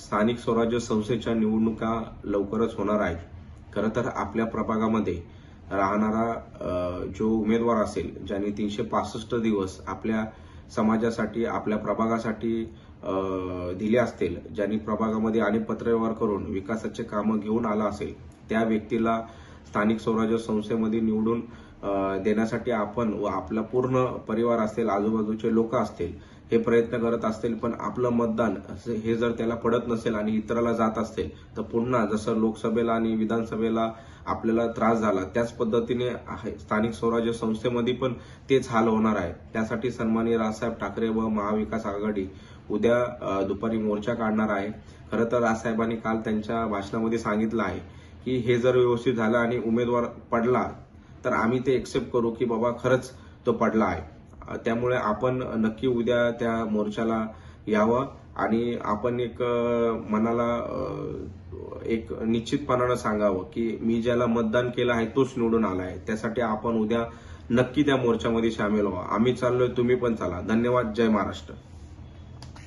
स्थानिक स्वराज्य संस्थेच्या निवडणुका लवकरच होणार आहेत. खरं तर आपल्या प्रभागामध्ये राहणारा जो उमेदवार असेल ज्यांनी तीनशे पासष्ट दिवस आपल्या समाजासाठी आपल्या प्रभागासाठी दिले असतील ज्यांनी प्रभागामध्ये अनेक पत्रव्यवहार करून विकासाचे कामं घेऊन आला असेल त्या व्यक्तीला स्थानिक स्वराज्य संस्थेमध्ये निवडून देण्यासाठी आपण व आपला पूर्ण परिवार असेल आजूबाजूचे लोक असतील हे प्रयत्न करत असतील पण आपलं मतदान असं हे जर त्याला पडत नसेल आणि इतराला जात असेल तर पुन्हा जसं लोकसभेला आणि विधानसभेला आपल्याला त्रास झाला त्याच पद्धतीने आहे स्थानिक स्वराज्य संस्थेमध्ये पण तेच हाल होणार आहे. त्यासाठी सन्मानी राजसाहेब ठाकरे व महाविकास आघाडी उद्या दुपारी मोर्चा काढणार आहे. खरं तर राजसाहेबांनी काल त्यांच्या भाषणामध्ये सांगितलं आहे की हे जर व्यवस्थित झालं आणि उमेदवार पडला तर आम्ही ते एक्सेप्ट करू की बाबा खरंच तो पडला आहे. त्यामुळे आपण नक्की उद्या त्या मोर्चाला यावं आणि आपण एक मनाला एक निश्चितपणानं सांगावं की मी ज्याला मतदान केलं आहे तोच निवडून आला आहे. त्यासाठी आपण उद्या नक्की त्या मोर्चामध्ये सामील व्हा आम्ही चाललोय तुम्ही पण चला. धन्यवाद. जय महाराष्ट्र.